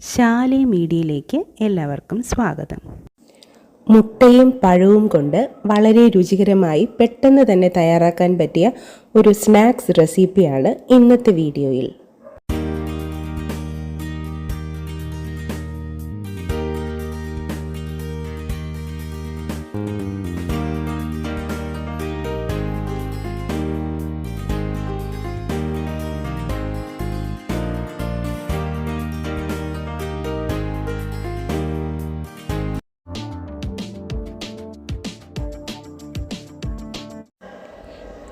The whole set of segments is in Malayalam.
ശാലി മീഡിയയിലേക്ക് എല്ലാവർക്കും സ്വാഗതം. മുട്ടയും പഴവും കൊണ്ട് വളരെ രുചികരമായി പെട്ടെന്ന് തന്നെ തയ്യാറാക്കാൻ പറ്റിയ ഒരു സ്നാക്സ് റെസിപ്പിയാണ് ഇന്നത്തെ വീഡിയോയിൽ.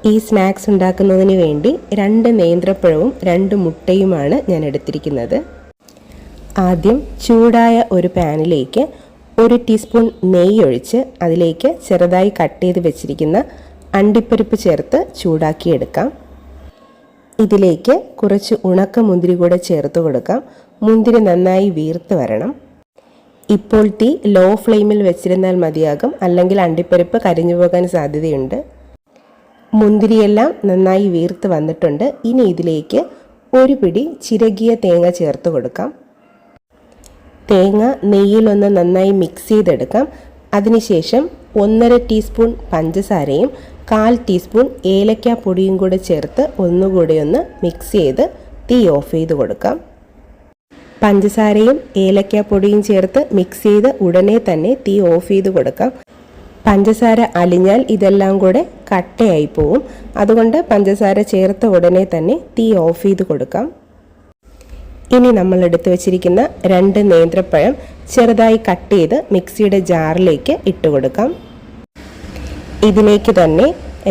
ഈ സ്നാക്സ് ഉണ്ടാക്കുന്നതിന് വേണ്ടി രണ്ട് നേന്ത്രപ്പഴവും രണ്ട് മുട്ടയുമാണ് ഞാൻ എടുത്തിരിക്കുന്നത്. ആദ്യം ചൂടായ ഒരു പാനിലേക്ക് ഒരു ടീസ്പൂൺ നെയ്യ് ഒഴിച്ച് അതിലേക്ക് ചെറുതായി കട്ട് ചെയ്ത് വെച്ചിരിക്കുന്ന അണ്ടിപ്പരിപ്പ് ചേർത്ത് ചൂടാക്കിയെടുക്കാം. ഇതിലേക്ക് കുറച്ച് ഉണക്ക മുന്തിരി കൂടെ ചേർത്ത് കൊടുക്കാം. മുന്തിരി നന്നായി വീർത്ത് വരണം. ഇപ്പോൾ തീ ലോ ഫ്ലെയിമിൽ വെച്ചിരുന്നാൽ മതിയാകും. അല്ലെങ്കിൽ അണ്ടിപ്പരിപ്പ് കരിഞ്ഞു പോകാൻ സാധ്യതയുണ്ട്. മുന്തിരിയെല്ലാം നന്നായി വീർത്ത് വന്നിട്ടുണ്ട്. ഇനി ഇതിലേക്ക് ഒരു പിടി ചിരകിയ തേങ്ങ ചേർത്ത് കൊടുക്കാം. തേങ്ങ നെയ്യിലൊന്ന് നന്നായി മിക്സ് ചെയ്തെടുക്കാം. അതിനുശേഷം ഒന്നര ടീസ്പൂൺ പഞ്ചസാരയും കാൽ ടീസ്പൂൺ ഏലക്ക പൊടിയും കൂടെ ചേർത്ത് ഒന്നുകൂടി ഒന്ന് മിക്സ് ചെയ്ത് തീ ഓഫ് ചെയ്ത് കൊടുക്കാം. പഞ്ചസാരയും ഏലക്ക പൊടിയും ചേർത്ത് മിക്സ് ചെയ്ത് ഉടനെ തന്നെ തീ ഓഫ് ചെയ്ത് കൊടുക്കാം. പഞ്ചസാര അലിഞ്ഞാൽ ഇതെല്ലാം കൂടെ കട്ടയായി പോവും. അതുകൊണ്ട് പഞ്ചസാര ചേർത്ത ഉടനെ തന്നെ തീ ഓഫ് ചെയ്ത് കൊടുക്കാം. ഇനി നമ്മൾ എടുത്തു വച്ചിരിക്കുന്ന രണ്ട് നേന്ത്രപ്പഴം ചെറുതായി കട്ട് ചെയ്ത് മിക്സിയുടെ ജാറിലേക്ക് ഇട്ട് കൊടുക്കാം. ഇതിലേക്ക് തന്നെ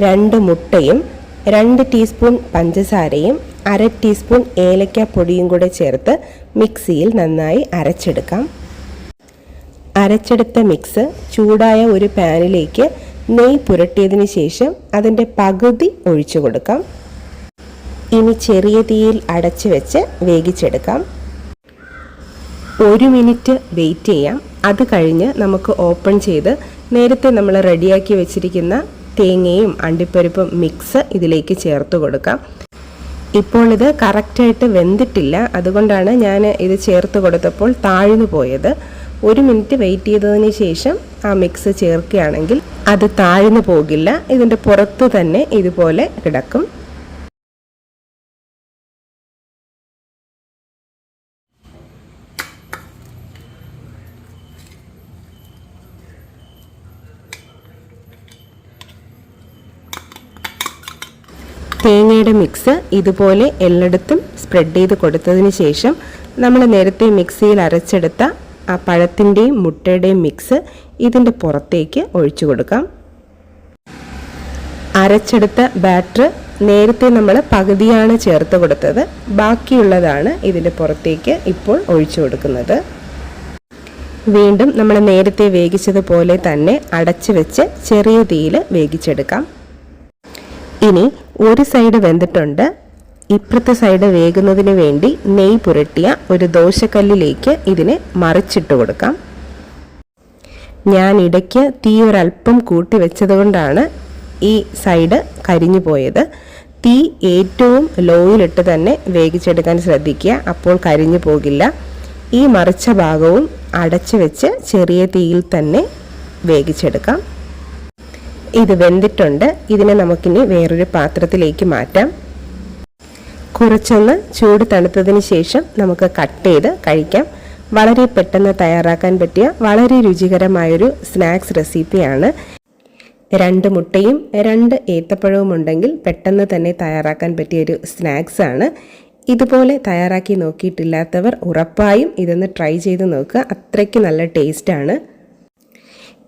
രണ്ട് മുട്ടയും രണ്ട് ടീസ്പൂൺ പഞ്ചസാരയും അര ടീസ്പൂൺ ഏലക്ക പൊടിയും കൂടെ ചേർത്ത് മിക്സിയിൽ നന്നായി അരച്ചെടുക്കാം. അരച്ചെടുത്ത മിക്സ് ചൂടായ ഒരു പാനിലേക്ക് നെയ് പുരട്ടിയതിന് ശേഷം അതിന്റെ പകുതി ഒഴിച്ചു കൊടുക്കാം. ഇനി ചെറിയ തീയിൽ അടച്ചു വെച്ച് വേവിച്ചെടുക്കാം. ഒരു മിനിറ്റ് വെയിറ്റ് ചെയ്യാം. അത് കഴിഞ്ഞ് നമുക്ക് ഓപ്പൺ ചെയ്ത് നേരത്തെ നമ്മൾ റെഡിയാക്കി വെച്ചിരിക്കുന്ന തേങ്ങയും അണ്ടിപ്പരിപ്പും മിക്സ് ഇതിലേക്ക് ചേർത്ത് കൊടുക്കാം. ഇപ്പോൾ ഇത് കറക്റ്റായിട്ട് വെന്തിട്ടില്ല. അതുകൊണ്ടാണ് ഞാൻ ഇത് ചേർത്ത് കൊടുത്തപ്പോൾ താഴ്ന്നു പോയത്. ഒരു മിനിറ്റ് വെയിറ്റ് ചെയ്തതിന് ശേഷം ആ മിക്സ് ചേർക്കുകയാണെങ്കിൽ അത് താഴ്ന്നു പോകില്ല. ഇതിന്റെ പുറത്ത് തന്നെ ഇതുപോലെ കിടക്കും. തേങ്ങയുടെ മിക്സ് ഇതുപോലെ എല്ലായിടത്തും സ്പ്രെഡ് ചെയ്ത് കൊടുത്തതിന് ശേഷം നമ്മൾ നേരത്തെ മിക്സിയിൽ അരച്ചെടുത്ത ആ പഴത്തിന്റെയും മുട്ടയുടെയും മിക്സ് ഇതിന്റെ പുറത്തേക്ക് ഒഴിച്ചു കൊടുക്കാം. അരച്ചെടുത്ത ബാറ്റർ നേരത്തെ നമ്മൾ പകുതിയാണ് ചേർത്ത് കൊടുത്തത്. ബാക്കിയുള്ളതാണ് ഇതിന്റെ പുറത്തേക്ക് ഇപ്പോൾ ഒഴിച്ചു കൊടുക്കുന്നത്. വീണ്ടും നമ്മൾ നേരത്തെ വേവിച്ചതുപോലെ തന്നെ അടച്ചു വെച്ച് ചെറിയ തീയിൽ വേവിച്ചെടുക്കാം. ഇനി ഒരു സൈഡ് വെന്തിട്ടുണ്ട്. ഇപ്പുറത്തെ സൈഡ് വേകുന്നതിന് വേണ്ടി നെയ് പുരട്ടിയ ഒരു ദോശക്കല്ലിലേക്ക് ഇതിനെ മറിച്ചിട്ട് കൊടുക്കാം. ഞാൻ ഇടയ്ക്ക് തീ ഒരല്പം കൂട്ടി വെച്ചതുകൊണ്ടാണ് ഈ സൈഡ് കരിഞ്ഞു പോയത്. തീ ഏറ്റവും ലോയിലിട്ട് തന്നെ വേവിച്ചെടുക്കാൻ ശ്രദ്ധിക്കുക. അപ്പോൾ കരിഞ്ഞു പോകില്ല. ഈ മറിച്ച ഭാഗവും അടച്ചു വെച്ച് ചെറിയ തീയിൽ തന്നെ വേവിച്ചെടുക്കാം. ഇത് വെന്തിട്ടുണ്ട്. ഇതിനെ നമുക്കിനി വേറൊരു പാത്രത്തിലേക്ക് മാറ്റാം. കുറച്ചൊന്ന് ചൂട് തണുത്തതിന് ശേഷം നമുക്ക് കട്ട് ചെയ്ത് കഴിക്കാം. വളരെ പെട്ടെന്ന് തയ്യാറാക്കാൻ പറ്റിയ വളരെ രുചികരമായൊരു സ്നാക്സ് റെസിപ്പിയാണ്. രണ്ട് മുട്ടയും രണ്ട് ഏത്തപ്പഴവും ഉണ്ടെങ്കിൽ പെട്ടെന്ന് തന്നെ തയ്യാറാക്കാൻ പറ്റിയൊരു ആണ്. ഇതുപോലെ തയ്യാറാക്കി നോക്കിയിട്ടില്ലാത്തവർ ഉറപ്പായും ഇതൊന്ന് ട്രൈ ചെയ്ത് നോക്കുക. അത്രയ്ക്ക് നല്ല ടേസ്റ്റാണ്